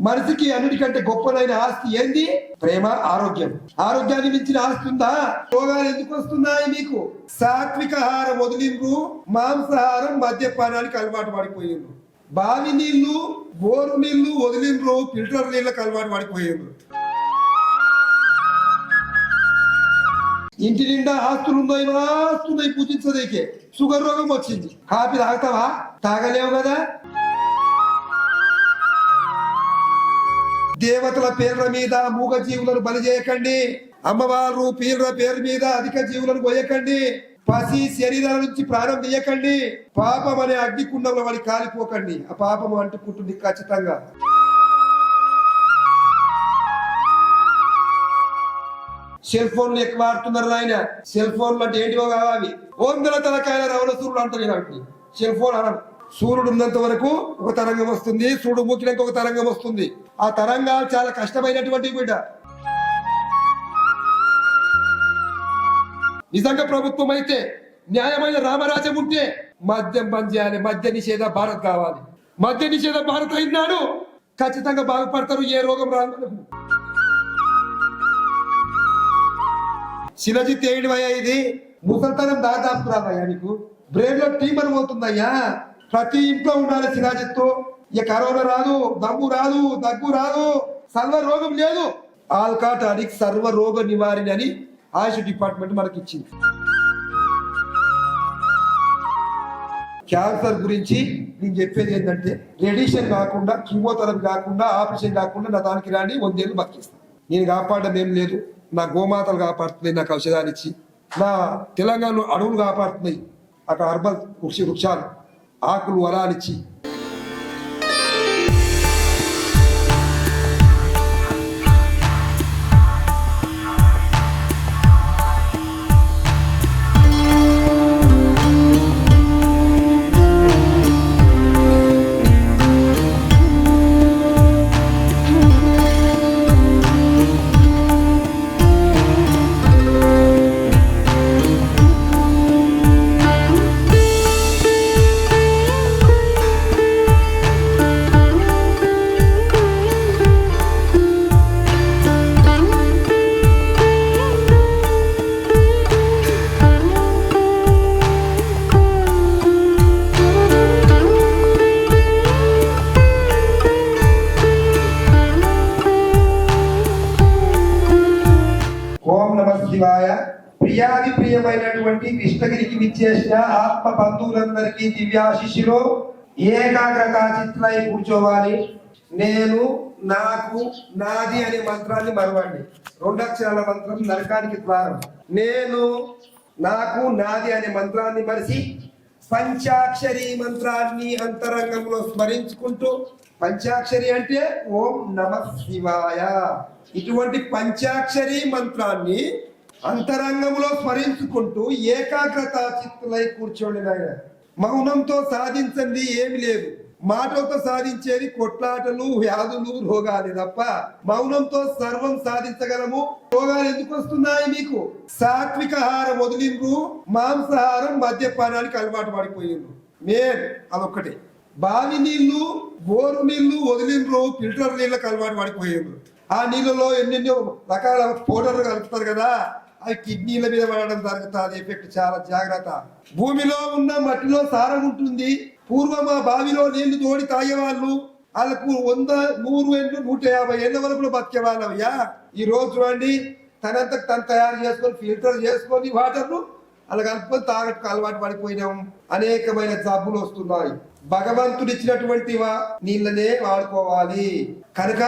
మనిషికి అన్నిటికంటే గొప్పదైన ఆస్తి ఏంది? ప్రేమ ఆరోగ్యం. ఆరోగ్యాన్ని మించిన ఆస్తి ఉందా? రోగాలు ఎందుకు వస్తున్నాయి మీకు? సాత్విక ఆహారం వదిలిండ్రు మాంసాహారం మద్యపానానికి అలవాటు పడిపోయిండ్రు. బావి నీళ్ళు బోరు నీళ్ళు వదిలిండ్రు ఫిల్టర్ నీళ్ళకి అలవాటు పడిపోయిండ్రు. ఇంటి నిండా ఆస్తులు ఉన్నాయి ఆస్తున్నాయి పూజించదేకే. షుగర్ రోగం వచ్చింది. కాఫీ తాగుతావా? తాగలేవు కదా? దేవతల పేర్ల మీద మూగ జీవులను బలి చేయకండి. అమ్మవారు పీర్ల పేరు మీద అధిక జీవులను పోయకండి పసి శరీరాల నుంచి ప్రాణం తీయకండి. పాపం అనే అగ్నికుండంలో వాడి కాలిపోకండి. ఆ పాపం అంటుకుంటుంది ఖచ్చితంగా. సెల్ ఫోన్లు ఎక్కువ ఆడుతున్నారు ఆయన సెల్ ఫోన్లు అంటే ఏంటివో కావాలి. వందల తలకాయల రవణసూరులు అంటారు ఇలాంటి సెల్ ఫోన్ అనడం సూర్యుడు ఉన్నంత వరకు ఒక తరంగం వస్తుంది సూర్యుడు మూకినాక ఒక తరంగం వస్తుంది. ఆ తరంగాలు చాలా కష్టమైనటువంటి బిడ్డ నిజంగా ప్రభుత్వం అయితే న్యాయమైన రామరాజ్యం ఉంటే మద్యం బంద్ చేయాలి మద్య నిషేధ భారత్ కావాలి. మద్య నిషేధ భారత్ అయినాడు ఖచ్చితంగా బాగుపడతారు ఏ రోగం రాదు. శిలజిత్ ఏడివయ్యా ఇది? ముసల్తనం దాదాపు రాదయ్యా నీకు? బ్రెయిన్లో టీమర్ పోతుందయ్యా. ప్రతి ఇంట్లో ఉండాలి సిరాజిత్తో. ఇక కరోనా రాదు దమ్ము రాదు దగ్గు రాదు సర్వ రోగం లేదు. ఆల్కాటానిక్ సర్వ రోగ నివారణ అని ఆయుష్ డిపార్ట్మెంట్ మనకి ఇచ్చింది క్యాన్సర్ గురించి నేను చెప్పేది ఏంటంటే రెడిషన్ కాకుండా కిమోథెరపీ కాకుండా ఆపరేషన్ కాకుండా నా దానికి రాని వందేళ్ళు బతికిస్తాను నేను కాపాడడం ఏం లేదు. నా గోమాతలు కాపాడుతున్నాయి నాకు ఔషధాలు ఇచ్చి. నా తెలంగాణలో అడవులు కాపాడుతున్నాయి. అక్కడ అర్బల్ వృక్ష వృక్షాలు. ఆకులు వరాలిచ్చి శివాయ ప్రియాది ప్రియమైనటువంటి కృష్ణగిరికి విచ్చేసిన ఆత్మ బంధువులందరికీ దివ్యాశిష్యులు ఏకాగ్రత చిత్రై కూర్చోవాలి. నేను నాకు నాది అనే మంత్రాన్ని మరవండి. రెండక్షరాల మంత్రం నరకానికి ద్వారం. నేను నాకు నాది అనే మంత్రాన్ని మరిచి పంచాక్షరి మంత్రాన్ని అంతరంగంలో స్మరించుకుంటూ పంచాక్షరి అంటే ఓం నమ శివాయ. ఇటువంటి పంచాక్షరి మంత్రాన్ని అంతరంగంలో స్మరించుకుంటూ ఏకాగ్రత చిత్తులై కూర్చోండి నాయన. మౌనంతో సాధించండి ఏమి లేదు. మాటలతో సాధించేది కొట్లాటలు వ్యాధులు రోగాలే తప్ప మౌనంతో సర్వం సాధించగలము. రోగాలు ఎందుకు వస్తున్నాయి మీకు? సాత్విక ఆహారం వదిలిండ్రు మాంసాహారం మద్యపానానికి అలవాటు పడిపోయిండ్రు. మేన్ అదొక్కటి. బావి నీళ్ళు బోరు నీళ్ళు వదిలిండ్రు ఫిల్టర్ నీళ్ళకి అలవాటు పడిపోయిండ్రు. ఆ నీళ్ళలో ఎన్నెన్నో రకాల పౌడర్లు కలుపుతారు కదా. అది కిడ్నీల మీద పడడం జరుగుతుంది. ఎఫెక్ట్ చాలా జాగ్రత్త. భూమిలో ఉన్న మట్టిలో సారం ఉంటుంది. పూర్వం ఆ బావిలో నీళ్ళు తోడి తాగేవాళ్ళు. వాళ్ళకు వంద నూరు ఏళ్ళు నూట యాభై ఏళ్ళ వరకు బతికే ఈ రోజు చూడండి తనంతకు తను తయారు చేసుకొని ఫిల్టర్ చేసుకొని వాటర్ను అలా కలుపుకొని తాగట్టుకు అలవాటు పడిపోయినాం. అనేకమైన జబ్బులు వస్తున్నాయి. భగవంతుడు ఇచ్చినటువంటి నీళ్ళనే వాడుకోవాలి. కనుక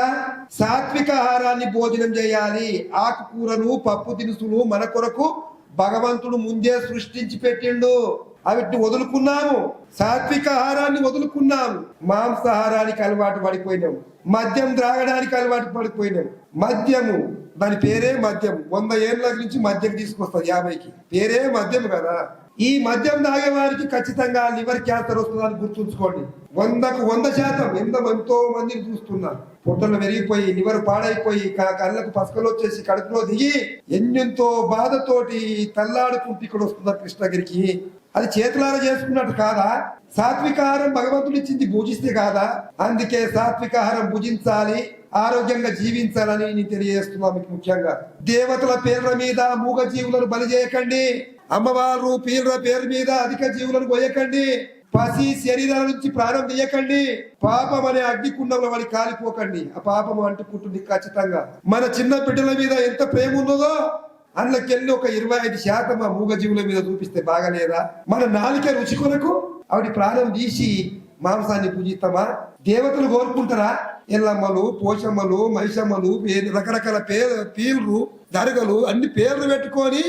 సాత్విక ఆహారాన్ని భోజనం చేయాలి. ఆకుకూరలు పప్పు దినుసులు మన కొరకు భగవంతుడు ముందే సృష్టించి పెట్టిండు. అవిటిని వదులుకున్నాము. సాత్విక ఆహారాన్ని వదులుకున్నాము. మాంసాహారానికి అలవాటు పడిపోయినాము మద్యం త్రాగడానికి అలవాటు పడిపోయినాము మద్యము దాని పేరే మద్యం. వంద ఏళ్ళ నుంచి మద్యం తీసుకొస్తారు యాభైకి. పేరే మద్యం కదా. ఈ మద్యం తాగే వారికి ఖచ్చితంగా లివర్ క్యాన్సర్ వస్తుందని గుర్తుంచుకోండి. వందకు వంద శాతం ఎంత ఎంతో మందిని చూస్తున్నారు పొట్టలు పెరిగిపోయి లివర్ పాడైపోయి కళ్ళకు పసకలు వచ్చేసి కడుపులో దిగి ఎన్నెంతో బాధతోటి తల్లాడుకుంటూ ఇక్కడ వస్తున్నారు కృష్ణగిరికి. అది చేతులారా చేసుకున్నట్టు కాదా? సాత్వికాహారం భగవంతుడు ఇచ్చింది పూజిస్తే కాదా? అందుకే సాత్వికాహారం భుజించాలి ఆరోగ్యంగా జీవించాలని నేను తెలియజేస్తున్నా మీకు ముఖ్యంగా. దేవతల పేర్ల మీద మూగ జీవులను బలి చేయకండి. అమ్మవారు పీర్ల పేరు మీద అధిక జీవులను పోయకండి. పసి శరీరాల నుంచి ప్రాణం తీయకండి. పాపం అనే అగ్ని కుండంలో వాడి కాలిపోకండి. ఆ పాపం అంటుకుంటుంది ఖచ్చితంగా. మన చిన్న బిడ్డల మీద ఎంత ప్రేమ ఉన్నదో అందులోకెళ్ళి ఒక ఇరవై ఐదు శాతం ఆ మూగ జీవుల మీద చూపిస్తే బాగలేదా? మన నాలిక రుచి కొరకు ఆవిడ ప్రాణం తీసి మాంసాన్ని పూజిస్తామా? దేవతలు కోరుకుంటారా? ఎల్లమ్మలు పోషమ్మలు మహిషమ్మలు రకరకాల పేరు పీర్లు దరగలు అన్ని పేర్లు పెట్టుకొని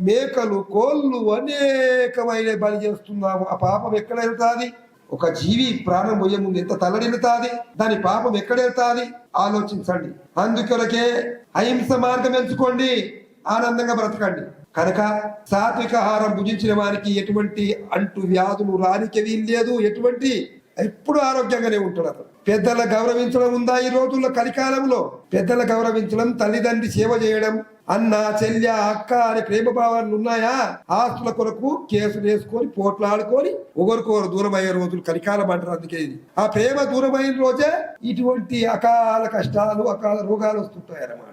మేకలు కోళ్ళు అనేకమైన బలి చేస్తున్నాము. ఆ పాపం ఎక్కడ వెళ్తాది? ఒక జీవి ప్రాణం పోయే ముందు ఎంత తల్లడిల్లుతాది? దాని పాపం ఎక్కడ వెళ్తాది? ఆలోచించండి. అందుకొరకే అహింస మార్గం ఎంచుకోండి. ఆనందంగా బ్రతకండి. కనుక సాత్విక ఆహారం భుజించిన వారికి ఎటువంటి అంటు వ్యాధులు రానికి లేదు. ఎటువంటి ఎప్పుడు ఆరోగ్యంగానే ఉంటున్నారు పెద్దల గౌరవించడం ఉందా ఈ రోజుల్లో కలికాలంలో? పెద్దల గౌరవించడం తల్లిదండ్రి సేవ చేయడం అన్న చెల్లి అక్క అనే ప్రేమ భావాలు ఉన్నాయా? ఆస్తుల కొరకు కేసులు వేసుకొని పోట్లాడుకొని ఒకరికొకరు దూరం అయ్యే రోజులు కలికాలం అంటారు అందుకే ఇది. ఆ ప్రేమ దూరమైన రోజే ఇటువంటి అకాల కష్టాలు అకాల రోగాలు వస్తుంటాయి అన్నమాట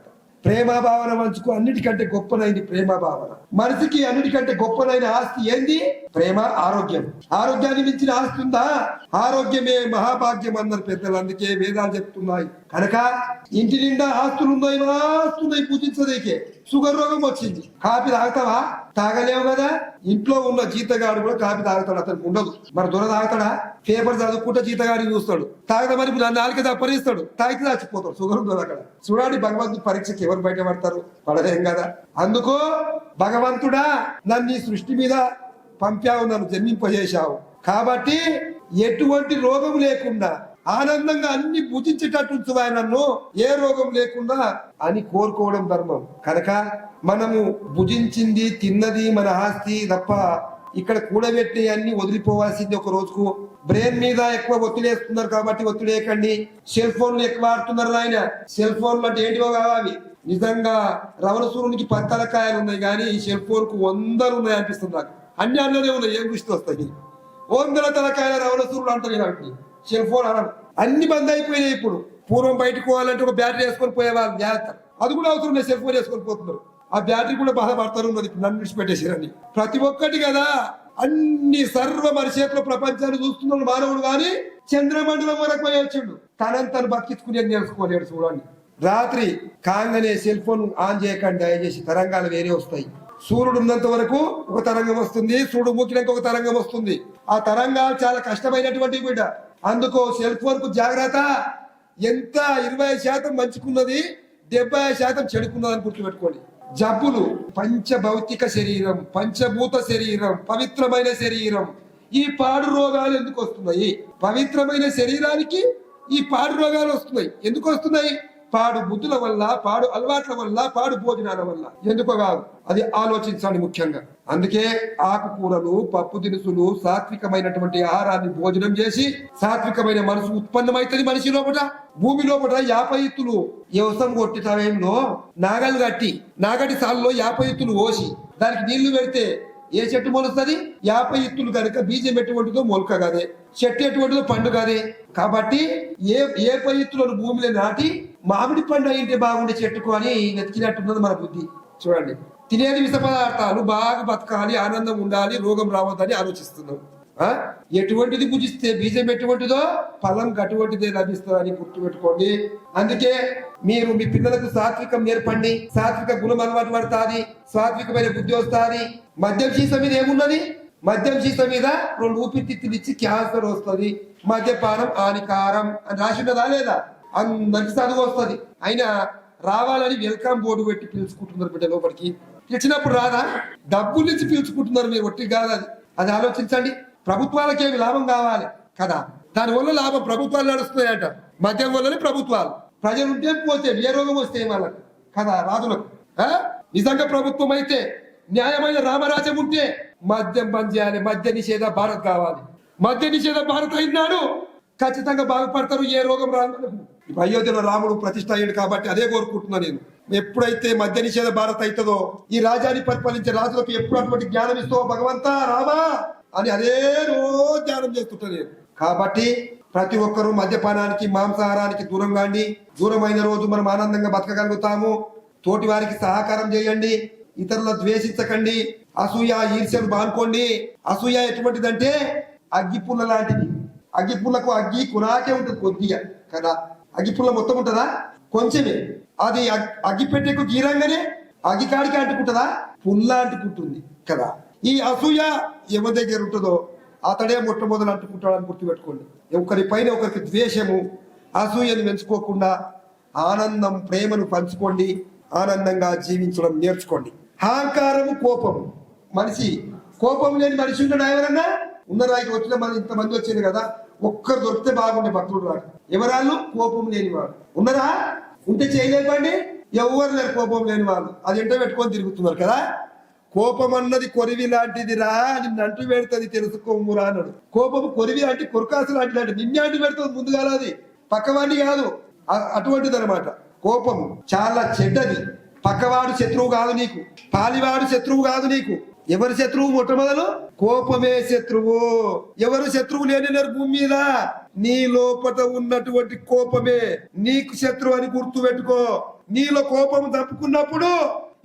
ప్రేమ భావన మంచుకు అన్నిటికంటే గొప్పనైంది ప్రేమ భావన మనిషికి అన్నిటికంటే గొప్పనైన ఆస్తి ఏంది? ప్రేమ ఆరోగ్యం. ఆరోగ్యాన్ని మించిన ఆస్తి ఉందా? ఆరోగ్యమే మహాభాగ్యం అన్నారు పెద్దలు అందుకే వేదాలు చెప్తున్నాయి. కనుక ఇంటి నిండా ఆస్తులు ఉన్నాయి ఆస్తున్నాయి పూజించదేకే. షుగర్ రోగం వచ్చింది. కాపీ తాగుతావా? తాగలేవు కదా? ఇంట్లో ఉన్న జీతగాడు కూడా కాపీ తాగుతాడు అతనికి ఉండదు. మరి దొర తాగుతాడా? పేపర్ చదువుకుంటే జీతగాడిని చూస్తాడు. తాగితే మరి నా నాలుక తప్పరిస్తాడు. తాగితే చచ్చిపోతాడు. షుగర్ ఉండదు అక్కడ. చూడండి భగవంతుడు పరీక్షకి ఎవరు బయటపడతారు పడలేం కదా? అందుకో భగవంతుడా నన్ను ఈ సృష్టి మీద పంపావు నన్ను జన్మింపజేశావు. కాబట్టి ఎటువంటి రోగం లేకుండా ఆనందంగా అన్ని భుజించేటట్టు ఉంచువాయి నన్ను ఏ రోగం లేకుండా అని కోరుకోవడం ధర్మం. కనుక మనము భుజించింది తిన్నది మన ఆస్తి తప్ప ఇక్కడ కూడబెట్టి అన్ని వదిలిపోవాల్సింది ఒక రోజుకు. బ్రెయిన్ మీద ఎక్కువ ఒత్తిడేస్తున్నారు కాబట్టి ఒత్తిడేయకండి సెల్ ఫోన్లు ఎక్కువ ఆడుతున్నారు ఆయన. సెల్ ఫోన్లు అంటే ఏంటివో కావాలి. నిజంగా రవణసూరునికి పది తలకాయలు ఉన్నాయి కానీ ఈ సెల్ ఫోన్కు వందలు ఉన్నాయి అనిపిస్తుంది నాకు. అన్ని అన్నదే ఉన్నాయి ఏం గుర్తు వస్తాయి. వందల తలకాయల రవణసూరులు అంటారు ఇలాంటి సెల్ ఫోన్ అనడం అన్ని బంద్ అయిపోయినాయి ఇప్పుడు. పూర్వం బయటకు పోవాలంటే ఒక బ్యాటరీ వేసుకొని పోయేవాళ్ళు జాగ్రత్త. అది కూడా అవసరం లేదు సెల్ ఫోన్ వేసుకొని పోతున్నారు. ఆ బ్యాటరీ కూడా బాధపడతారు ఉన్నది నన్ను విడిచిపెట్టేసారని ప్రతి ఒక్కటి కదా అన్ని సర్వ మన చేతిలో ప్రపంచాన్ని చూస్తున్నాడు మానవుడు కానీ చంద్రమండలం వరకు పోయి వచ్చిండు. తనని తను బతికించుకుని నేర్చుకోలేడు చూడండి. రాత్రి కాంగనే సెల్ ఫోన్ ఆన్ చేయకండి దయచేసి తరంగాలు వేరే వస్తాయి. సూర్యుడు ఉన్నంత వరకు ఒక తరంగం వస్తుంది సూర్యుడు మూకినాక ఒక తరంగం వస్తుంది. ఆ తరంగాలు చాలా కష్టమైనటువంటి బిడ్డ. అందుకో సెల్ ఫోన్కు జాగ్రత్త. ఎంత ఇరవై శాతం మంచుకున్నది డెబ్బై శాతం చెడుకున్నదని గుర్తుపెట్టుకోండి. జబ్బులు పంచభౌతిక శరీరం పంచభూత శరీరం పవిత్రమైన శరీరం. ఈ పాడు రోగాలు ఎందుకు వస్తున్నాయి? పవిత్రమైన శరీరానికి ఈ పాడు రోగాలు వస్తున్నాయి. ఎందుకు వస్తున్నాయి? పాడు బుద్ధుల వల్ల పాడు అలవాట్ల వల్ల పాడు భోజనాల వల్ల. ఎందుకో కాదు అది ఆలోచించాలి ముఖ్యంగా. అందుకే ఆకుకూరలు పప్పు దినుసులు సాత్వికమైనటువంటి ఆహారాన్ని భోజనం చేసి సాత్వికమైన మనసు ఉత్పన్నమైతుంది మనిషి లోపల భూమి లోపల యాపై ఎత్తులు. వ్యవసాయం కొట్టి సమయంలో నాగలు కట్టి నాగటి సాల్లో యాపై ఎత్తులు ఓసి దానికి నీళ్ళు పెడితే ఏ చెట్టు మొలుస్తుంది? యాపై ఎత్తులు కనుక బీజం ఎటువంటిదో మొలక కాదే చెట్టు ఎటువంటిదో పండు కాదే కాబట్టి ఏ ఏ ఎత్తులను భూమిలో నాటి మామిడి పండు అయింటే బాగుండే చెట్టుకు అని వెతికినట్టున్నది మన బుద్ధి. చూడండి. తినేది విష పదార్థాలు బాగా బతకాలి ఆనందం ఉండాలి రోగం రావద్దని ఆలోచిస్తున్నాం. ఎటువంటిది పూజిస్తే బీజం ఎటువంటిదో ఫలం అటువంటిదే లభిస్తుందని గుర్తుపెట్టుకోండి. అందుకే మీరు మీ పిల్లలకు సాత్వికం నేర్పండి. సాత్విక గుణం అలవాటు పడుతుంది సాత్వికమైన బుద్ధి వస్తుంది. మద్యం సీస మీద ఏమున్నది? మద్యం సీస మీద రెండు ఊపిరితిత్తులు ఇచ్చి క్యాన్సర్ వస్తుంది. మద్యపానం హానికారం అని రాసినదా లేదా? అందరికి చదువు వస్తుంది. అయినా రావాలని వెల్కమ్ బోర్డు పెట్టి పిలుచుకుంటున్నారు బిడ్డ లోపలికి. పిలిచినప్పుడు రాదా? డబ్బులు ఇచ్చి పిలుచుకుంటున్నారు మీరు ఒట్టి కాదు అది. అది ఆలోచించండి. ప్రభుత్వాలకేమి లాభం కావాలి? కదా. దానివల్ల లాభం ప్రభుత్వాలు నడుస్తున్నాయట. మద్యం వల్లనే ప్రభుత్వాలు. ప్రజలు ఉంటే పోతే ఏ రోగం వస్తే వాళ్ళకు? కదా రాజులకు. నిజంగా ప్రభుత్వం అయితే న్యాయమైన రామరాజ్యం ఉంటే మద్యం బంద్ చేయాలి. మద్య నిషేధ భారత్ కావాలి. మద్య నిషేధ భారత్ అయినాడు ఖచ్చితంగా బాగుపడతారు ఏ రోగం రాదు. అయోధ్యలో రాముడు ప్రతిష్ట అయ్యాడు కాబట్టి అదే కోరుకుంటున్నా నేను. ఎప్పుడైతే మద్య నిషేధ భారత్ అవుతుందో ఈ రాజాన్ని పరిపాలించే రాజులకు ఎప్పుడు అటువంటి జ్ఞానం ఇస్తావో భగవంతా రామా అని అదే రోజు ధ్యానం చేస్తుంటా నేను. కాబట్టి ప్రతి ఒక్కరూ మద్యపానానికి మాంసాహారానికి దూరం కాండి. దూరమైన రోజు మనం ఆనందంగా బతకగలుగుతాము. తోటి వారికి సహకారం చేయండి. ఇతరుల ద్వేషించకండి. అసూయ ఈర్ష్యను బానుకోండి. అసూయ ఎటువంటిదంటే అగ్గిపుల్ల లాంటిది. అగ్గిపుల్లకు అగ్గి కునాకే ఉంటుంది కొద్దిగా కదా? అగ్గిపుల్ల మొత్తం ఉంటుందా? కొంచెమే. అది అగ్గి అగ్గిపెట్టెకు గీరంగానే అగ్గి కాడికి అంటుకుంటుందా? పుల్ల అంటుకుంటుంది కదా? ఈ అసూయ ఎవరి దగ్గర ఉంటుందో అతడే మొట్టమొదలు అంటుకుంటాడని గుర్తుపెట్టుకోండి. ఒకరి పైన ఒకరికి ద్వేషము అసూయను పెంచుకోకుండా ఆనందం ప్రేమను పంచుకోండి ఆనందంగా జీవించడం నేర్చుకోండి. అహంకారము కోపము. మనిషి కోపం లేని మనిషి ఉన్నాడు ఎవరన్నా? ఉన్నారా ఇక వచ్చిన మన ఇంతమంది వచ్చింది కదా? ఒక్కరు దొరికితే బాగుండే భక్తుడు వాడు. ఎవరాళ్ళు? కోపం లేని వాడు. ఉన్నారా ఉంటే చేయలేపండి ఎవరు లేరు కోపం లేని వాళ్ళు. అది ఎంట పెట్టుకొని తిరుగుతున్నారు కదా? కోపం అన్నది కొరివి లాంటిది రా నిన్ను అంటు పెడుతుంది తెలుసుకోమురా అన్నాడు. కోపం కొరివి అంటే కొరకాసు లాంటిది అంటే నిన్నే అంటు పెడుతుంది ముందుగా అది. పక్కవాడిని కాదు. అటువంటిది అనమాట కోపం చాలా చెడ్డది. పక్కవాడు శత్రువు కాదు నీకు. పాలివాడు శత్రువు కాదు నీకు. ఎవరి శత్రువు మొట్టమొదలు? కోపమే శత్రువు. ఎవరు శత్రువు లేని భూమి మీద? నీ లోపట ఉన్నటువంటి కోపమే. నీకు శత్రువు అని గుర్తు పెట్టుకో. నీలో కోపం తప్పుకున్నప్పుడు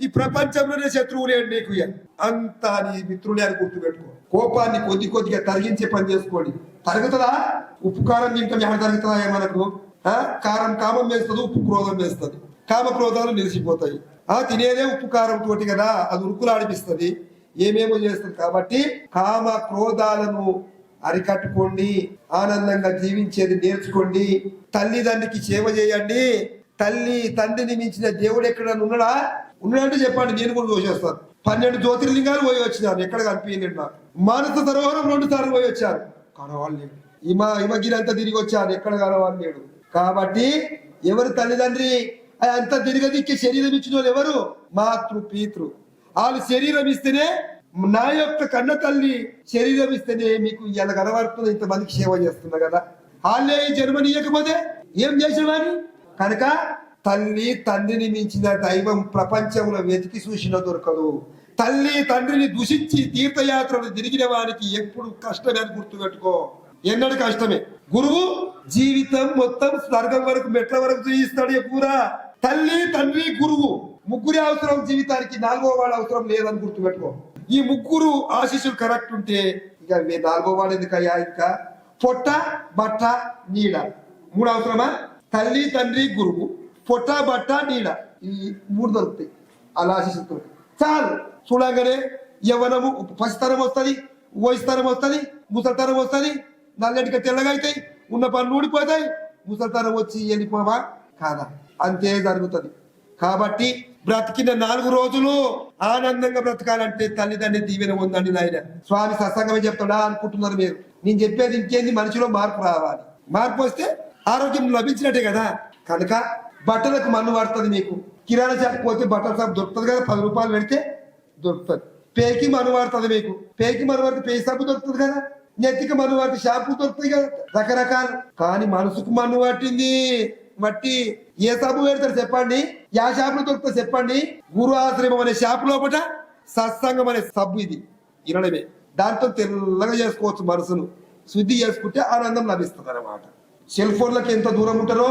ఈ ప్రపంచంలోనే శత్రువు లేడు నీకు ఇక. అంతా నీ మిత్రులే అని గుర్తు పెట్టుకో. కోపాన్ని కొద్ది కొద్దిగా తరిగించే పని చేసుకోండి. తరుగుతుందా? ఉప్పు కారం తింటాం ఏమైనా తరుగుతుందా మనకు? ఆ? కారం కామం వేస్తుంది ఉప్పు క్రోధం వేస్తుంది కామ క్రోధాలు నిలిచిపోతాయి. ఆ తినేదే ఉప్పు కారం తోటి కదా అది ఉరుకులాడిపిస్తుంది ఏమేమో చేస్తుంది కాబట్టి కామ క్రోధాలను అరికట్టుకోండి ఆనందంగా జీవించేది నేర్చుకోండి తల్లిదండ్రికి సేవ చేయండి. తల్లి తండ్రిని మించిన దేవుడు ఎక్కడ ఉన్నాడా? ఉన్నాడంటే చెప్పండి నేను కూడా చూసేస్తాను పన్నెండు జ్యోతిర్లింగాలు పోయి వచ్చినాను ఎక్కడ కనిపించలేదు నాకు. మానస సరోవరం రెండు సార్లు పోయి వచ్చారు. కనవాళ్ళు లేడు ఇమ ఇమగిరంతా తిరిగి వచ్చాను ఎక్కడ కనవాళ్ళు లేడు కాబట్టి ఎవరు తల్లిదండ్రి? అంత తిరగదిక్కే శరీరం ఇచ్చిన వాళ్ళు ఎవరు? మాతృ పీతృ. వాళ్ళు శరీరం ఇస్తేనే నా యొక్క కన్న తల్లి శరీరం ఇస్తేనే మీకు ఇలా కనబడుతుంది ఇంతమందికి సేవ చేస్తున్నా కదా. వాళ్ళే ఈ ఇవ్వకపోతే ఏం చేసేవాని కనుక తల్లి తండ్రిని మించిన దైవం ప్రపంచంలో వెతికి చూసిన దొరకదు. తల్లి తండ్రిని దూషించి తీర్థయాత్రలు తిరిగిన వారికి ఎప్పుడు కష్టమే అని గుర్తుపెట్టుకో. ఎన్నడు కష్టమే. గురువు జీవితం మొత్తం స్వర్గం వరకు మెట్ల వరకు చూయిస్తాడు ఎప్పుడా తల్లి తండ్రి గురువు. ముగ్గురి అవసరం జీవితానికి నాలుగో వాడు అవసరం లేదని గుర్తుపెట్టుకో. ఈ ముగ్గురు ఆశీస్సులు కరెక్ట్ ఉంటే ఇక నాలుగో వాడు ఎందుకయ్యా ఇంకా? పొట్ట బట్ట నీడ. మూడు అవసరమా? తల్లి తండ్రి గురువు. పొట్ట బట్ట నీడ. ఈ మూడు దొరుకుతాయి. అలా ఆశిస్తుంది చాలు. చూడగానే యవనము పసితనం వస్తుంది వయసుతనం వస్తుంది ముసలితనం వస్తుంది నల్లటిక తెల్లగా అవుతాయి ఉన్న పనులు ఊడిపోతాయి ముసలితనం వచ్చి వెళ్ళిపోవా? కాదా? అంతే జరుగుతుంది. కాబట్టి బ్రతికిన నాలుగు రోజులు ఆనందంగా బ్రతకాలంటే తల్లిదండ్రి దీవెన ఉందండి నాయన. స్వామి సత్సంగమే చెప్తాడా అనుకుంటున్నారు మీరు. నేను చెప్పేది ఇంకేంది? మనిషిలో మార్పు రావాలి. మార్పు వస్తే ఆరోగ్యం లభించినట్టే కదా. కనుక బట్టలకు మన్ను పడుతుంది మీకు. కిరాణా షాప్ పోతే బట్టల షాప్ దొరుకుతుంది కదా పది రూపాయలు పెడితే దొరుకుతుంది. పేకి మన్ను పడుతుంది మీకు. పేకి మను పడితే పే షాపు దొరుకుతుంది కదా. నెత్తికి మన్ను పడితే షాపు దొరుకుతుంది కదా. రకరకాలు. కానీ మనసుకు మన్ను పట్టింది మట్టి ఏ సబ్బు పెడతారు చెప్పండి? యా షాపులు దొరుకుతా చెప్పండి. గురు ఆశ్రమం అనే షాప్ లోపల సత్సంగం అనే సబ్బు ఇది. ఇనడమే దాంతో తెల్లగా చేసుకోవచ్చు మనసును. శుద్ధి చేసుకుంటే ఆనందం లభిస్తుంది అనమాట సెల్ ఫోన్లకు ఎంత దూరం ఉంటారో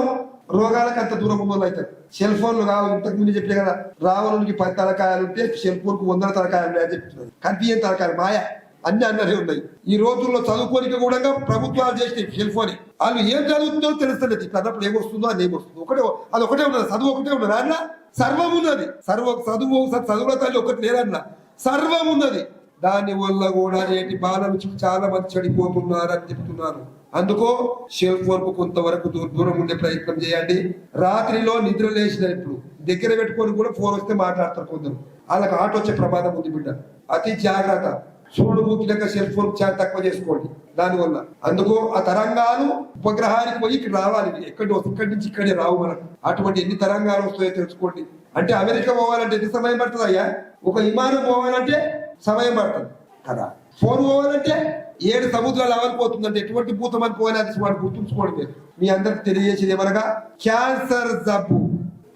రోగాలకు అంత దూరం మొదలు అవుతారు సెల్ ఫోన్లు కావు. ఇంతకు ముందు చెప్పే కదా రావణునికి పది తలకాయలు ఉంటే సెల్కు వందల తలకాయలు ఉన్నాయని చెప్తున్నారు. కనిపించని తలకాయలు. మాయ. అన్ని అన్నరే ఉన్నాయి. ఈ రోజుల్లో చదువుకోనికి కూడా ప్రభుత్వాలు చేసిన సెల్ ఫోన్. వాళ్ళు ఏం చదువుతుందో తెలుస్తలేదు. అన్నప్పుడు ఏమొస్తుందో అది ఏమొస్తుందో. ఒకటే అది ఒకటే ఉన్నది చదువు ఒకటే ఉన్నది. అన్న సర్వం ఉన్నది. సర్వ చదువు చదువుల తల్లి ఒకటి లేదన్న. సర్వం ఉన్నది. దాని వల్ల కూడా నేటి బాలలు చాలా మంది చెడిపోతున్నారు అని చెప్తున్నారు. అందుకో సెల్ ఫోన్కు కొంతవరకు దూరం ఉండే ప్రయత్నం చేయండి. రాత్రిలో నిద్ర లేచిన ఇప్పుడు. దగ్గర పెట్టుకొని కూడా ఫోన్ వస్తే మాట్లాడతారు కొందరు. వాళ్ళకి ఆటో వచ్చే ప్రమాదం ఉంది బిడ్డ. అతి జాగ్రత్త. చూడు మూకినాక సెల్ ఫోన్ చాలా తక్కువ చేసుకోండి. దానివల్ల అందుకో ఆ తరంగాలు ఉపగ్రహానికి పోయి ఇక్కడ రావాలి. ఎక్కడి ఇక్కడి నుంచి ఇక్కడే రావు మనకు. అటువంటి ఎన్ని తరంగాలు వస్తాయో తెలుసుకోండి. అంటే అమెరికా పోవాలంటే ఎంత సమయం పడుతుంది అయ్యా? ఒక విమానం పోవాలంటే సమయం పడుతుంది కదా. ఫోన్ పోవాలంటే ఏడు సముద్రాలు అవలిపోతుందంటే ఎటువంటి భూతం అని పోయినా అది వాడు గుర్తుంచుకోండి మీరు. మీ అందరికి తెలియజేసేది ఏమనగా? క్యాన్సర్ జబ్బు.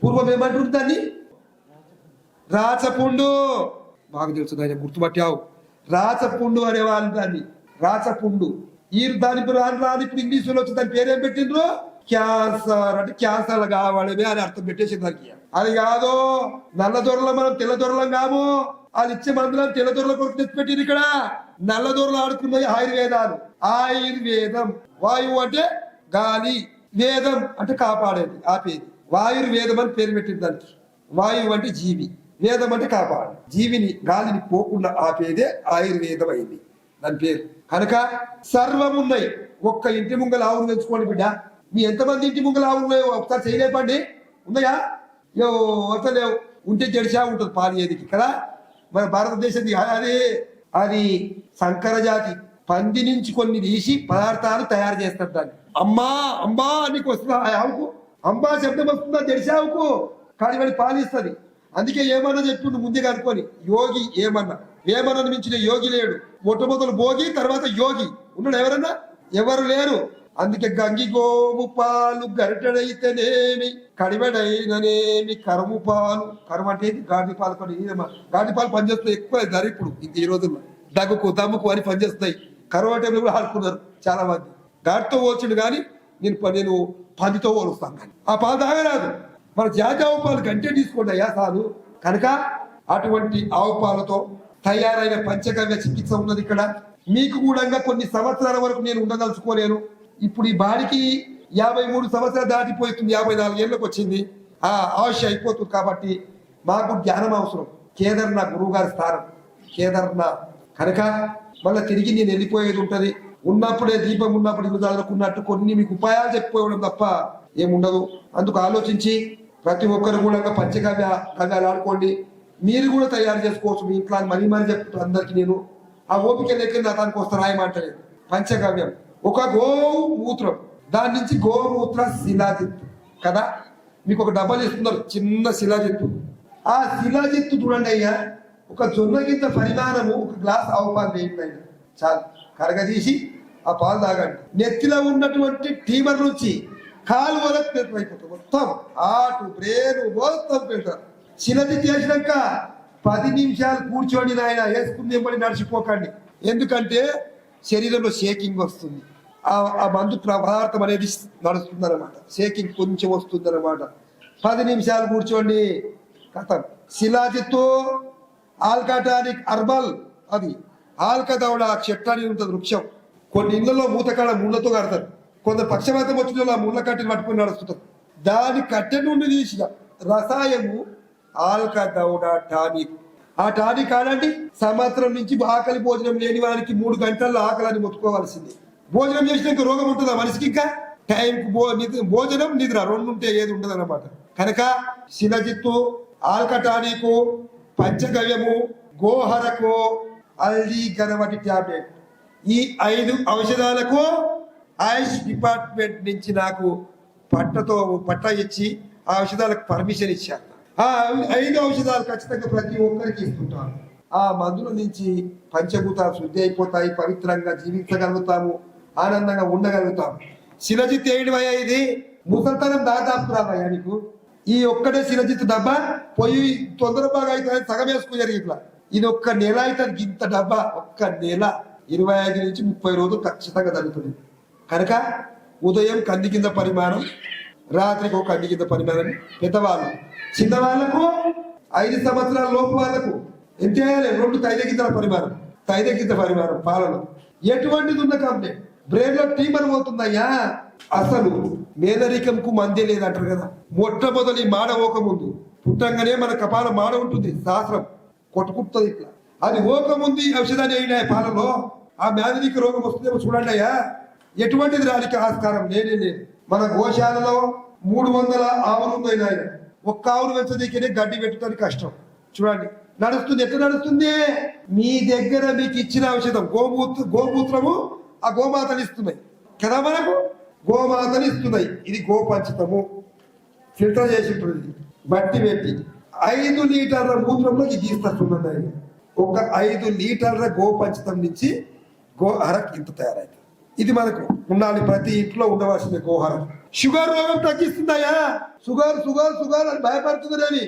పూర్వం ఏమంటుంది దాన్ని? రాచపుండు. బాగా తెలుసు దాన్ని గుర్తుపట్టావు. రాచపుండు అనేవాళ్ళు దాన్ని. రాచపుండు. ఈ దాని రాని రాని ఇప్పుడు ఇంగ్లీష్లో వచ్చి దాని పేరేం పెట్టిండ్రు? క్యాన్సర్ అంటే క్యాన్సర్ కావాలమే అని అర్థం పెట్టేసి దానికి. అది కాదు నల్ల దొరలో మనం తెల్ల దొరలం కాము. వాళ్ళు ఇచ్చే మందులను తెల్ల దొరల కొరకు తెచ్చిపెట్టింది ఇక్కడ. నల్ల దొరలు ఆడుకున్నది ఆయుర్వేదాలు. ఆయుర్వేదం. వాయువు అంటే గాలి వేదం అంటే కాపాడేది ఆపేది. వాయుర్వేదం అని పేరు పెట్టింది దానికి. వాయువు అంటే జీవి. వేదం అంటే కాపాడు. జీవిని గాలిని పోకుండా ఆపేదే ఆయుర్వేదం అయింది దాని పేరు. కనుక సర్వం ఉన్నాయి ఒక్క ఇంటి ముంగల ఆవును తెచ్చుకోండి బిడ్డ. మీ ఎంతమంది ఇంటి ముంగల ఆవులు ఉన్నాయో ఒకసారి చేయలేపండి. ఉన్నాయా? యో లేవు. ఉంటే జడిసా ఉంటుంది పాలేదికి కదా? మన భారతదేశం అదే అది సంకర జాతి. పంది నుంచి కొన్ని తీసి పదార్థాలు తయారు చేస్తారు దాన్ని. అమ్మా అమ్మా అని వస్తుందా ఆ ఆవుకు. అమ్మా శబ్దం వస్తుందా జడిసావుకు కానీ వాడి పాలిస్తుంది. అందుకే ఏమన్నా చెప్పిండు ముందే కనుక్కొని యోగి ఏమన్నా. ఏమన్నా మించిన యోగి లేడు. మొట్టమొదలు భోగి తర్వాత యోగి. ఉన్నాడు ఎవరన్నా? ఎవరు లేరు. అందుకే గంగి గోము పాలు గరిటెడైతేనేమి కడివడైననేమి కరుము పాలు. కరుము అంటే గాడి పాలు కొన్ని గాడి పాలు పనిచేస్తాయి ఎక్కువ ధర ఇప్పుడు. ఇంక ఈ రోజుల్లో దగ్గుకు దమ్ముకు అని పనిచేస్తాయి కరువు టైంలో కూడా ఆడుకున్నారు? చాలా మంది గాడితో పోల్చుడు కానీ నేను ప- నేను పందితో పోలుస్తాను కానీ. ఆ పాలు తాగరాదు. మన జాతి ఆవు పాలు గంటే తీసుకోండి అయ్యా చాలు కనుక అటువంటి ఆవు పాలతో తయారైన పంచగవ్య చికిత్స ఉన్నది ఇక్కడ. మీకు కూడా కొన్ని సంవత్సరాల వరకు నేను ఉండదలుచుకోలేను. ఇప్పుడు ఈ బాడికి యాభై మూడు సంవత్సరాలు దాటిపోతుంది యాభై నాలుగు ఏళ్ళకి వచ్చింది. ఆ ఆశ అయిపోతుంది కాబట్టి మాకు జ్ఞానం అవసరం. కేదార్నాథ్ గురువు గారి స్థానం. కేదార్నాథ్. కనుక మళ్ళీ తిరిగి నేను వెళ్ళిపోయేది ఉంటుంది. ఉన్నప్పుడే దీపం ఉన్నప్పుడు ఇల్లు చదువుకున్నట్టు కొన్ని మీకు ఉపాయాలు చెప్పిపోవడం తప్ప ఏముండదు. అందుకు ఆలోచించి ప్రతి ఒక్కరు కూడా పంచగవ్య కవ్యాలు ఆడుకోండి. మీరు కూడా తయారు చేసుకోవచ్చు. మీ ఇంట్లో మరీ మరీ చెప్తాను అందరికీ నేను. ఆ ఓపిక లేకుండా దానికి వస్తే రాయమంటలేదు. పంచగవ్యం. ఒక గోవు మూత్రం దాని నుంచి గోమూత్ర శిలాజిత్తు. కదా? మీకు ఒక డబ్బా ఇస్తున్నారు చిన్న శిలాజిత్తు. ఆ శిలాజిత్తు చూడండి అయ్యా. ఒక జొన్న గింత పరిమాణము ఒక గ్లాస్ ఆవు పాలు వేయండి అయ్యా. చాలు. కరగదీసి ఆ పాలు తాగండి. నెత్తిలో ఉన్నటువంటి టీమర్ నుంచి కాలు వరకు ఫిల్టర్ మొత్తం ఆటు బ్రేను మొత్తం ఫిల్టర్ చిన్నది చేసినాక పది నిమిషాలు కూర్చోండి నాయన వేసుకుని ఎంబడి నడిచిపోకండి. ఎందుకంటే శరీరంలో షేకింగ్ వస్తుంది. ఆ మందు పదార్థం అనేది నడుస్తుంది అనమాట షేకింగ్ కొంచెం వస్తుందన్నమాట. పది నిమిషాలు కూర్చోండి. కథ శిలాజిత్తు ఆల్కాటానిక్ అర్బల్ అది. ఆల్కదవడ చెట్టు అని ఉంటుంది వృక్షం. కొన్ని ఇళ్ళలో మూతకాడ ముళ్ళతో కడతారు. కొందరు పక్షపాతం వచ్చిన వాళ్ళు ఆ ముళ్ళ కట్టెలు పట్టుకుని నడుస్తుంటారు. దాని కట్టె నుండి తీసిన రసాయము ఆల్కదౌడ టానిక్. ఆ టానిక్ ఆడండి సంవత్సరం నుంచి ఆకలి భోజనం లేని వారికి మూడు గంటల్లో ఆకలిని మొత్తుకోవాల్సిందే భోజనం చేసినాక రోగం ఉంటుందా మనిషికి ఇంకా? టైంకి భోజనం నిద్ర రెండు ఉంటే ఏది ఉండదు అనమాట కనుక శిలజిత్తు ఆల్కటానికు పంచగవ్యము గోహరకు అల్లీ గనవటి టాబ్లెట్. ఈ ఐదు ఔషధాలకు ఆయుష్ డిపార్ట్మెంట్ నుంచి నాకు పట్టతో పట్ట ఇచ్చి ఆ ఔషధాలకు పర్మిషన్ ఇచ్చారు. ఆ ఐదు ఔషధాలు ఖచ్చితంగా ప్రతి ఒక్కరికి ఇస్తుంటాను ఆ మందుల నుంచి పంచభూతాలు శుద్ధి అయిపోతాయి పవిత్రంగా జీవించగలుగుతాము ఆనందంగా ఉండగలుగుతాము. శిలజిత్ ఏడువయ్యా ఇది? ముసల్తనం దాదాపు రావయ్యా నీకు. ఈ ఒక్కటే శిలజిత్ డబ్బా పోయి తొందర బాగా అయితే సగం వేసుకున్నారు ఇట్లా. ఇది ఒక్క నెల అయితే ఇంత డబ్బా ఒక్క నెల. ఇరవై ఐదు నుంచి ముప్పై రోజులు ఖచ్చితంగా జరుగుతుంది. కనుక ఉదయం కంది కింద పరిమాణం రాత్రికి ఒక కంది కింద పరిమాణం. పెద్దవాళ్ళు చిన్నవాళ్ళకు ఐదు సంవత్సరాల లోపు వాళ్ళకు ఎంత చేయాలి? రెండు తైద గింజల పరిమాణం తైద కింద పరిమాణం పాలన. ఎటువంటిది ఉన్న కంప్లైంట్ బ్రెయిన్లో టీమర్ పోతుందయ్యా. అసలు మేదరికంకు మందే లేదంటారు కదా. మొట్టమొదటి మాడ ఓక ముందు పుట్టంగానే మన కపాల మాడ ఉంటుంది శాస్త్రం. కొట్టుకుంటుంది ఇట్లా. అది ఓక ముందు ఈ ఔషధాన్ని అయినా పాలలో. ఆ మేనరిక రోగం వస్తుందేమో చూడండి అయ్యా. ఎటువంటిది రానికి ఆస్కారం? లేనే లేదు మన గోశాలలో మూడు వందల ఆవులు ఉన్నాయి నాయన. ఒక్క ఆవులు పెంచదీకనే గడ్డి పెట్టడానికి కష్టం. చూడండి నడుస్తుంది ఎట్లా నడుస్తుంది? మీ దగ్గర మీకు ఇచ్చిన ఔషధం గోమూత్ర గోమూత్రము ఆ గోమాతలు ఇస్తున్నాయి. కదా మనకు? గోమాతలు ఇస్తున్నాయి. ఇది గోపంచతము. ఫిల్టర్ చేసి ఉంటుంది బట్టి పెట్టి. ఐదు లీటర్ల మూత్రంలో ఇది తీస్తున్నది ఒక ఐదు లీటర్ల గోపంచతం నుంచి అరకు ఇంత తయారైంది. ఇది మనకు ఉండాలి. ప్రతి ఇంట్లో ఉండవలసిన గోహారం షుగర్ రోగం తగ్గిస్తుందయ్యా. షుగర్ షుగర్ షుగర్ అని భయపడుతుందని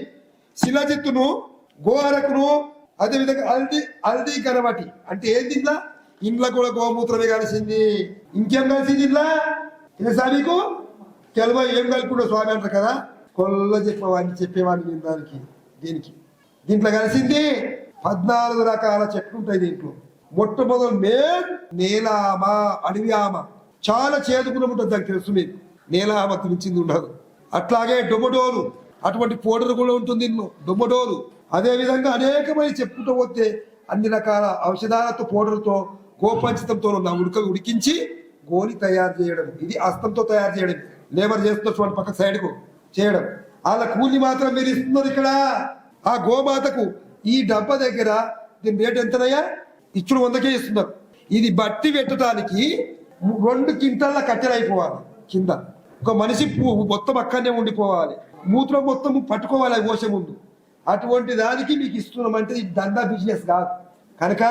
శిలజిత్తును గోహరకును అదే విధంగా హల్దీ హల్దీ కనబటి అంటే ఏంది ఇట్లా ఇంట్లో కూడా గోమూత్రమే కలిసింది. ఇంకేం కలిసింది ఇట్లా తెలుసా మీకు? తెలుగు ఏం కలుపుకుంటా స్వామి అంటారు కదా? కొల్ల చెప్పేవాడిని చెప్పేవాడిని దానికి దీనికి. దీంట్లో కలిసింది పద్నాలుగు రకాల చెట్లు ఉంటాయి దీంట్లో. మొట్టమొదటి మేన్ నేలామ అడవియామ. చాలా చేదుకుని ఉంటుంది దానికి తెలుసు మీకు. నేలామ తినిచింది ఉండదు. అట్లాగే డొమడోలు. అటువంటి పౌడర్ కూడా ఉంటుంది డొమ్మడోలు డొమడోలు. అదే విధంగా అనేకమైన చెప్పుకుంటూ పోతే అన్ని రకాల ఔషధాలతో పౌడర్తో గోపంచితంతో ఉన్న ఉడక ఉడికించి గోలి తయారు చేయడం. ఇది అస్తంతో తయారు చేయడం. లేబర్ చేస్తున్న పక్క సైడ్కు చేయడం. వాళ్ళ కూలి మాత్రం మీరు ఇస్తున్నారు ఇక్కడ. ఆ గోమాతకు ఈ డబ్బా దగ్గర దీని రేట్ ఎంతనయ్యా? ఇచ్చుడు వందకే ఇస్తున్నారు ఇది బట్టి పెట్టడానికి రెండు కింటాల కట్టెలైపోవాలి కింద. ఒక మనిషి మొత్తం అక్కడనే ఉండిపోవాలి. మూత్రం మొత్తం పట్టుకోవాలి కోసే ముందు. అటువంటి దానికి మీకు ఇస్తున్నామంటే ఇది దందా బిజినెస్ కాదు. కనుక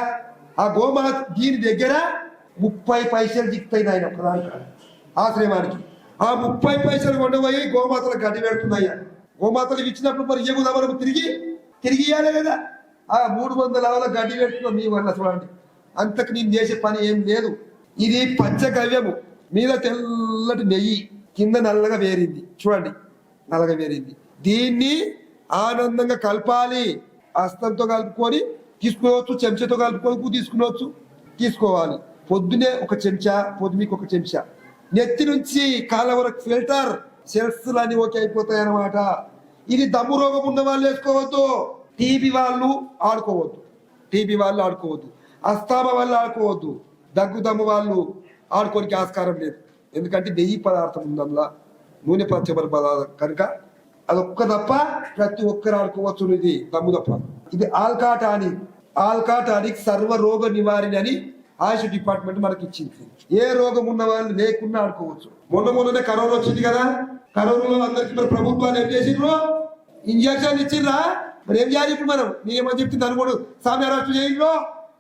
ఆ గోమాత దీని దగ్గర ముప్పై పైసలు దిక్కుతాయి ఆయన ఒకదానికి. ఆశ్రయమానికి ఆ ముప్పై పైసలు కొండపోయి గోమాతలు గడ్డి పెడుతున్నాయ్యా గోమాతలు ఇచ్చినప్పుడు మరి ఏ తిరిగి? తిరిగి ఇవ్వాలి కదా? ఆ మూడు వందల అవల గడ్డి పెట్టుకో మీ వల్ల చూడండి. అంతకు నేను చేసే పని ఏం లేదు. ఇది పంచగవ్యము. మీద తెల్లటి నెయ్యి కింద నల్లగా వేరింది. చూడండి నల్లగా వేరింది. దీన్ని ఆనందంగా కలపాలి. హస్తంతో కలుపుకొని తీసుకోవచ్చు చెంచాతో కలుపుకొని తీసుకునవచ్చు. తీసుకోవాలి. పొద్దునే ఒక చెంచా పొద్దుమికి ఒక చెంచా. నెత్తి నుంచి కాళ్ళ వరకు ఫిల్టర్. సెల్స్ అన్ని ఓకే అయిపోతాయి అన్నమాట ఇది దమ్ము రోగం ఉన్న వాళ్ళు వేసుకోవద్దు. టీబీ వాళ్ళు ఆడుకోవద్దు. టీబీ వాళ్ళు ఆడుకోవద్దు. అస్తామ వాళ్ళు ఆడుకోవద్దు. దగ్గు దమ్ము వాళ్ళు ఆడుకోనికి ఆస్కారం లేదు. ఎందుకంటే నెయ్యి పదార్థం ఉంది నూనె పచ్చబడి పదార్థం. కనుక అదొక్క తప్ప ప్రతి ఒక్కరు ఆడుకోవచ్చు ఇది దమ్ము తప్ప ఇది ఆల్కాటానిక్ ఆల్కాటానిక్ సర్వ రోగ నివారణ అని ఆయుష్ డిపార్ట్మెంట్ మనకి ఇచ్చింది ఏ రోగం ఉన్న వాళ్ళు లేకుండా ఆడుకోవచ్చు. మొన్న మొన్ననే కరోనా వచ్చింది కదా. కరోనాలో అందరికి మరి ప్రభుత్వాలు ఏం చేసిండ్రు? ఇంజక్షన్ ఇచ్చిండ్రా? మరి ఏం చేయాలి ఇప్పుడు మనం? నేనేమని చెప్తుంది అనుకోడు స్వామి అరెస్ట్ చేయించో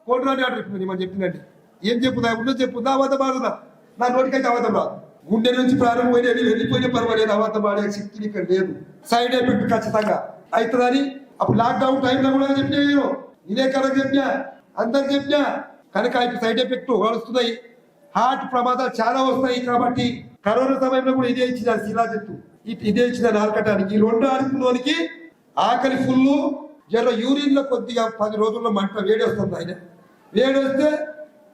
కోర్టు రాని ఆర్డర్ ఇప్పుడు ఏమని చెప్తుందండి ఏం చెప్పుదా? ఉన్నది చెప్పుదా అబద్ధం ఆడుదా? నా నోటికైతే అబద్ధం రాదు. గుండె నుంచి ప్రారంభమైన వెళ్ళిపోయిన పర్వాలేదు. అబద్ధం ఆడే శక్తి ఇక్కడ లేదు. సైడ్ ఎఫెక్ట్ ఖచ్చితంగా అవుతుందని అప్పుడు లాక్డౌన్ టైంలో కూడా చెప్పినా నేను. ఇదే కరెక్ట్ చెప్పినా? అందరికి చెప్పినా? కనుక ఇప్పుడు సైడ్ ఎఫెక్ట్ వస్తున్నాయి. హార్ట్ ప్రమాదాలు చాలా వస్తాయి కాబట్టి కరోనా సమయంలో కూడా ఇదే ఇచ్చిన శిలా చెట్టు ఇదే ఇచ్చిన నాలుకటానికి ఈ రెండు ఆడుకున్నోనికి ఆకలి ఫుల్ జర యూరిన్లో కొద్దిగా పది రోజుల్లో మంట వేడి వస్తుంది ఆయన. వేడి వస్తే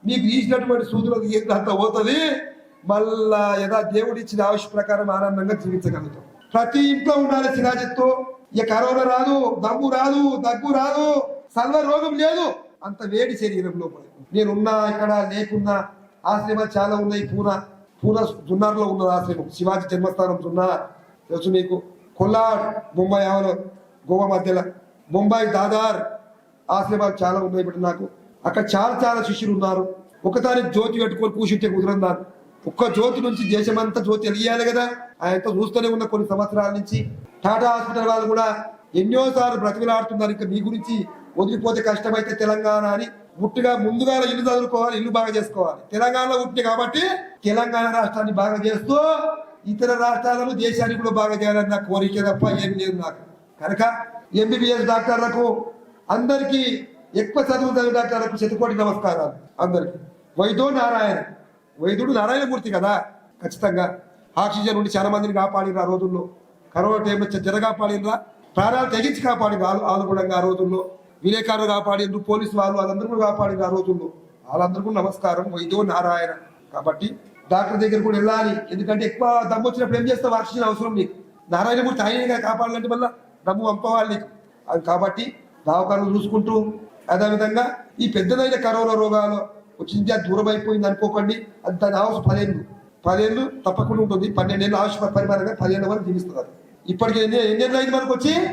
మీకు ఇచ్చినటువంటి సూదులకు అంత పోతుంది? మళ్ళా యథా దేవుడు ఇచ్చిన ఆవిష్ ప్రకారం ఆనందంగా జీవించగలుగుతాం. ప్రతి ఇంట్లో ఉండాలి శిలా ఇక కరోనా రాదు దమ్ము రాదు దగ్గు రాదు సర్వ రోగం లేదు. అంత వేడి శరీరం లోపల. నేనున్నా ఇక్కడ లేకున్నా ఆశ్రమాలు చాలా ఉన్నాయి పూనా పూనా జున్నార్లో ఉన్నది ఆశ్రమం. శివాజీ జన్మస్థానం జున్నార్. తెలుసు మీకు? కొల్లాడ్ ముంబై ఆవలో. గోవా మధ్యలో. ముంబై దాదార్ ఆశ్రమాలు చాలా ఉన్నాయి ఇప్పుడు నాకు. అక్కడ చాలా చాలా శిష్యులు ఉన్నారు. ఒకసారి జ్యోతి పెట్టుకొని కూర్చుంటే కుదరదు ఒక్క జ్యోతి నుంచి దేశమంతా జ్యోతి వెలియాలి కదా. ఆయనతో చూస్తూనే ఉన్న కొన్ని సంవత్సరాల నుంచి. టాటా హాస్పిటల్ వాళ్ళు కూడా ఎన్నోసార్లు బ్రతికిలాడుతున్నారు ఇంకా మీ గురించి వదిలిపోతే కష్టమైతే తెలంగాణ అని ముట్టుగా ముందుగా ఇల్లు చదువుకోవాలి ఇల్లు బాగా చేసుకోవాలి. తెలంగాణలో ఉంటుంది కాబట్టి తెలంగాణ రాష్ట్రాన్ని బాగా చేస్తూ ఇతర రాష్ట్రాలను దేశాన్ని కూడా బాగా చేయాలని నా కోరిక తప్ప ఏం లేదు నాకు. కనుక ఎంబీబీఎస్ డాక్టర్లకు అందరికీ ఎక్కువ చదువు చదివిన డాక్టర్లకు శతకోటి నమస్కారాలు అందరికి. వైద్యో నారాయణ. వైద్యుడు నారాయణమూర్తి కదా? ఖచ్చితంగా. ఆక్సిజన్ నుండి చాలా మందిని కాపాడిన ఆ రోజుల్లో. కరోనా టైంలో జర కాపాడినరా ప్రాణాలు తెగించి కాపాడిన అనుగుణంగా ఆ రోజుల్లో. విలేకారులు కాపాడిండ్రు పోలీసు వాళ్ళు వాళ్ళందరూ కూడా కాపాడిన ఆ రోజుల్లో. వాళ్ళందరికీ నమస్కారం వైద్యో నారాయణ. కాబట్టి డాక్టర్ దగ్గర కూడా వెళ్ళాలి. ఎందుకంటే ఎక్కువ దమ్ము వచ్చినప్పుడు ఏం చేస్తావు? ఆక్సిజన్ అవసరం నీకు. నారాయణమూర్తి ఆయనగా కాపాడాలంటే మళ్ళీ డబ్బు పంపవాలి అది కాబట్టి దావకాలను చూసుకుంటూ అదేవిధంగా ఈ పెద్దదైన కరోనా రోగాలు వచ్చింది అది దూరం అయిపోయింది అనుకోకండి. అది దాని అవసరం పదేళ్ళు. పదేళ్ళు తప్పకుండా ఉంటుంది. పన్నెండేళ్ళు ఆవిష్య పరిమాణంగా పదిహేను వరకు జీవిస్తున్నారు ఇప్పటికి ఎన్ని ఎన్నేళ్ళు అయింది మనకు వచ్చి?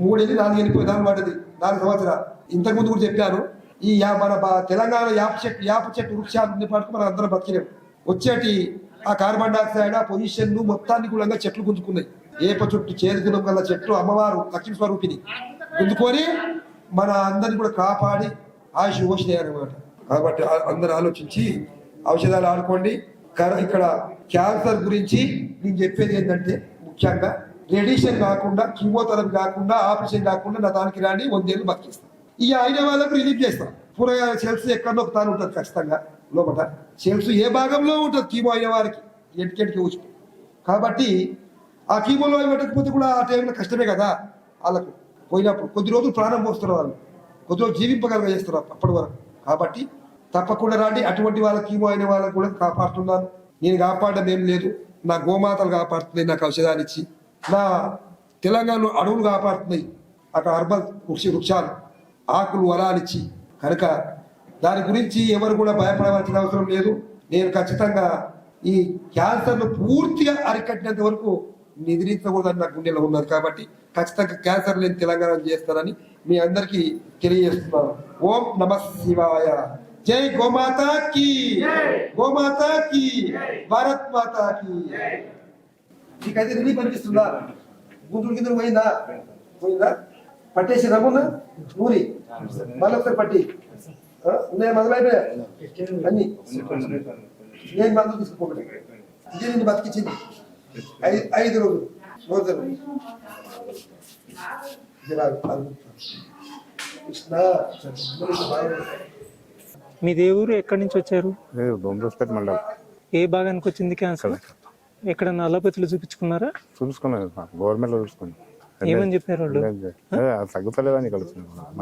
మూడేళ్ళు నాలుగు వెళ్ళిపోయి దాని పడ్డది నాలుగు సంవత్సరాలు. ఇంతకు ముందు కూడా చెప్పాను. ఈ మన బా- తెలంగాణ యాప చెట్టు యాప చెట్టు వృక్షాలు పట్టుకు మనం అందరం బతికినాం వచ్చేటి ఆ కార్బన్ డైఆక్సైడ్ ఆ పొల్యూషన్ మొత్తాన్ని కూడా చెట్లు గుంజుకున్నాయి. ఏప చుట్టూ చేరుకున్నాం గల చెట్లు అమ్మవారు లక్ష్మీ స్వరూపిణి. గుంజుకొని మన అందరిని కూడా కాపాడి ఆయుష్ పోషినాయి కాబట్టి అందరు ఆలోచించి ఔషధాలు ఆడుకోండి. ఇక్కడ క్యాన్సర్ గురించి నేను చెప్పేది ఏంటంటే ముఖ్యంగా రెడిషన్ కాకుండా కీమోథెరపీ కాకుండా ఆపరేషన్ కాకుండా నా దానికి రాని వందేళ్ళు బతికిస్తాను ఈ అయిన వాళ్ళకు రిలీఫ్ చేస్తాం. కూరగాయల సెల్స్ ఎక్కడో తాను ఉంటుంది ఖచ్చితంగా లోపల. సెల్స్ ఏ భాగంలో ఉంటుంది? కీమో అయిన వారికి. ఎంటికెంటికి ఊసి కాబట్టి ఆ కీమోలో అవి పెట్టకపోతే కూడా ఆ టైంలో కష్టమే కదా వాళ్ళకు. పోయినప్పుడు కొద్ది రోజులు ప్రాణం పోస్తున్నారు వాళ్ళు. కొద్ది రోజులు జీవింపగలగా చేస్తారు అప్పటి వరకు. కాబట్టి తప్పకుండా రాండి. అటువంటి వాళ్ళ కీమో అయిన వాళ్ళకు కూడా కాపాడుతున్నాను. నేను కాపాడడం ఏం లేదు. నా గోమాతలు కాపాడుతున్నాయి నాకు ఔషధాలు ఇచ్చి. నా తెలంగాణలో అడవులు కాపాడుతున్నాయి. అక్కడ అర్బల్ వృక్ష వృక్షాలు ఆకులు వరాలిచ్చి కనుక దాని గురించి ఎవరు కూడా భయపడవలసిన అవసరం లేదు. నేను ఖచ్చితంగా ఈ క్యాన్సర్ను పూర్తిగా అరికట్టినంత వరకు నిద్రించకూడదని నా గుండెలో ఉన్నది కాబట్టి ఖచ్చితంగా క్యాన్సర్ లేని తెలంగాణ చేస్తానని మీ అందరికీ తెలియజేస్తున్నాను ఓం నమ శివాయ. జై గోమాత కి. గోమాత కి. భారత్ మాత కి. నీకైతే రిలీఫ్ అనిపిస్తుందా? గుంటూరు కింద పోయిందా? పోయిందా? పట్టేసి రమ్మున్నా? ఊరి? మళ్ళీ ఒకసారి పట్టి. ఉన్నాయా మొదలైపోయా అన్ని. నేను మందులు తీసుకోకూడదు ఇది నేను బతికించింది. ఐదు రోజులు. రోజులు. జనాలు కృష్ణ మీ దేవురు ఎక్కడి నుంచి వచ్చారు? మండలం. ఏ భాగానికి వచ్చింది క్యాన్సర్? ఎక్కడ అలోపతిలో చూపించుకున్నారా? చూసుకున్నాను గవర్నమెంట్లో చూసుకున్నాను ఏమని చెప్పారు వాళ్ళు? తగ్గుతలేదని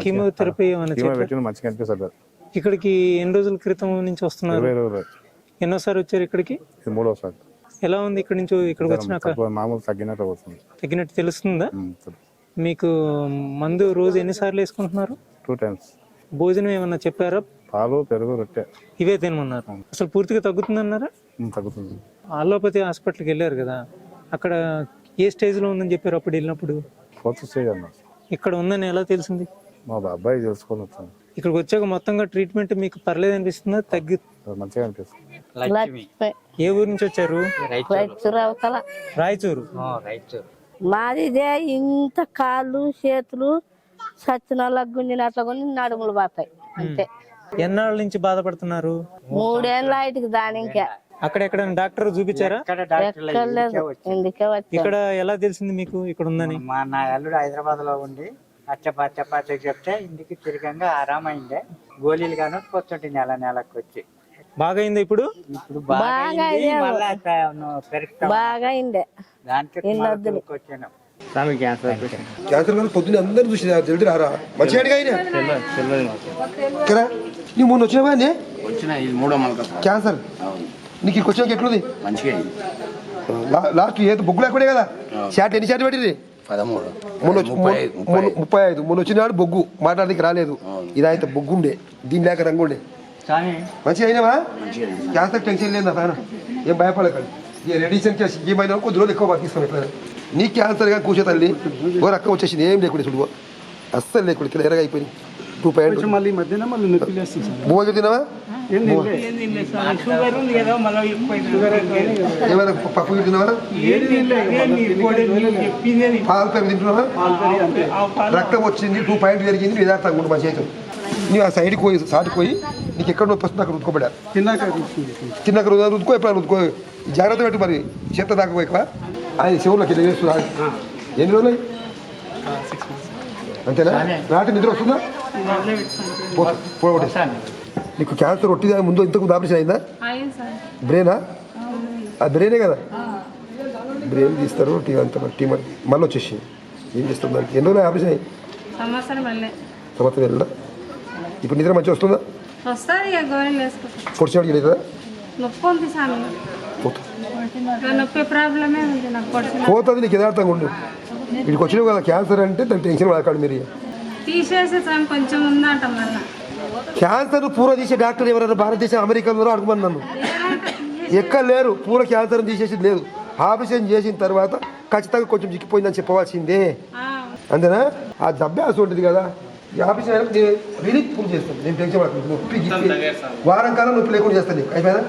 కీమోథెరపీ ఏమైనా మంచిగా అనిపిస్తుంది ఇక్కడికి ఎన్ని రోజుల క్రితం నుంచి వస్తున్నారు? ఎన్నోసారి వచ్చారు ఇక్కడికి? మూడోసారి. ఎలా ఉంది ఇక్కడి నుంచి ఇక్కడికి వచ్చినాక? మామూలు తగ్గినట్టు వస్తుంది తగ్గినట్టు తెలుస్తుందా? మీకు మందు రోజు ఎన్నిసార్లు వేసుకుంటున్నారు? టూ టైమ్స్ భోజనం ఏమన్నా చెప్పారా? పాలు పెరుగు రొట్టె. ఇవే తినమన్నారు. అసలు పూర్తిగా తగ్గుతుందన్నారా? తగ్గుతుంది. అలోపతి హాస్పిటల్కి వెళ్ళారు కదా. అక్కడ ఏ స్టేజ్లో ఉందని చెప్పారు అప్పుడు వెళ్ళినప్పుడు? ఫోర్త్ స్టేజ్ అన్న ఇక్కడ ఉందని ఎలా తెలిసింది? మా బాబాయ్ తెలుసుకొని వచ్చాను. ఇక్కడికి వచ్చాక మొత్తంగా ట్రీట్మెంట్ మీకు పర్లేదు అనిపిస్తుందా తగ్గి మంచిగా అనిపిస్తుంది. లక్ష్మి. ఏ ఊరు నుంచి వచ్చారు? రైతు అవతల. రాయచూరు. మాది ఇదే ఇంత కాళ్ళు చేతులు సచ్చినోళ్ళ గుంజినట్ల గుంజి నడుములు పోతాయి. అంతే. ఎన్నాళ్ళ నుంచి బాధపడుతున్నారు? మూడేళ్ళ ఇటుకి దాని ఇంకా డాక్టర్ చూపించారా? ఎక్కడ ఇందుకే వచ్చా ఇక్కడ ఎలా తెలిసింది మీకు ఇక్కడ ఉందని? మా నా అల్లుడు హైదరాబాద్లో ఉండి అచ్చపా చపాతి చెప్తే ఇంటికి తిరిగంగా ఆరామైందే గోళీలు గాను కూర్చుంటే నెల నెలకు వచ్చి బాగా అయిందా ఇప్పుడు? ఇప్పుడు బాగా అయింది, అయ్యావు. మళ్ళా అట్లా నువ్వు పెరుగుతా బాగా అయిందే దానికి ఎన్నొద్దులు. వచ్చాను స్వామి క్యాన్సర్ క్యాన్సర్ కానీ పొద్దున్న అందరూ చూసి తెలిసి రారా? మంచిగా అడిగా ఆయన కదా నీ మొన్న వచ్చినావా నే? వచ్చిన ఇది మూడో మలక. క్యాన్సర్? నీకు ఇక్కడికి ఎట్లుంది? మంచిగా అయింది. లా- లాస్ట్ ఏదో బొగ్గులు ఎక్కడే కదా? షాట్ ఎన్ని షాట్ పెట్టింది? పదమూడు. మొన్న వచ్చి ముప్పై ఐదు ముప్పై మొన్న- ముప్పై ఐదు. మొన్న వచ్చినాడు బొగ్గు. మాట్లాడడానికి రాలేదు. ఇది అయితే బొగ్గు ఉండే దీని లేక రంగు ఉండే మంచిగా అయినావా? క్యాన్సర్ టెన్షన్ లేదు నా ఏం భయపడకండి. ఈ రెడిషన్ కేసు ఏమైనా కొద్ది రోజులు ఎక్కువ బతికిస్తాం ఎట్లా నీ క్యాన్సర్గా కూర్చో తల్లి. ఓ రక్కం వచ్చేసింది ఏం లేకుండా చూడు. అస్సలు లేకుండా ఇక్కడ ఎరగా అయిపోయింది. టూ పాయింట్ మళ్ళీ మధ్యన మళ్ళీ నొప్పి తిన్నావా? ఏమైనా పప్పు తిన్నావా? పాలు పెరుగు తింటున్నావా? రక్తం వచ్చింది టూ పాయింట్ పెరిగింది యథార్థంగా ఉండు మా చేతులు నువ్వు ఆ సైడ్కి పోయి సాటుకు పోయి నీకు ఎక్కడ నొప్పి వస్తుంది అక్కడ రుద్దుకోబడా తిన్నాక తిన్నాక రుద్దు రుద్దుకో ఎప్పుడు రుద్దుకో. జాగ్రత్త పెట్టు మరి చేత దాకా పోయి ఎక్కువ ఆయన చెవులోకి వెళ్ళి వేస్తున్నా ఎన్ని రోజులు? అంతేనా? రాత్రి నిద్ర వస్తుందా? పో- పోగొట్టే. నీకు క్యాన్సర్ ఒట్టిదా ముందు ఇంతకు ఆపరేషన్ అయిందా? బ్రెయినా? ఆ బ్రెయినే. కదా? బ్రెయిన్ తీస్తారు టీ అంత టీమర్ మళ్ళీ వచ్చేసి ఏం చేస్తుంది దానికి ఎన్ని రోజులు ఆపరేషన్ అయ్యి? సంవత్సరం వెళ్ళే సంవత్సరం వెళ్ళదా ఇప్పుడు నిద్ర మంచిగా వస్తుందా? నాకు పొడిచిన పోతుంది నీకు యథార్థంగా ఉండు. వీడికి వచ్చినావు కదా క్యాన్సర్ అంటే దాని టెన్షన్ పడకండి మీరు కొంచెం ఉందంట క్యాన్సర్ పూర్వ తీసే డాక్టర్ ఎవరైనా భారతదేశం అమెరికాలో అడుగుమని నన్ను. ఎక్కడ లేరు పూర్వ క్యాన్సర్ తీసేసి లేదు. ఆపరేషన్ చేసిన తర్వాత ఖచ్చితంగా కొంచెం చిక్కిపోయిందని చెప్పవలసిందే. ఆ, అంతేనా? ఆ దభ్యాస ఉంటుంది కదా. ఈ నేను రిలీఫ్ పూర్తి చేస్తాను. నేను పడకండి నొప్పి వారం కాలం నొప్పి లేకుండా చేస్తాను నీకు. అయిపోయిందా?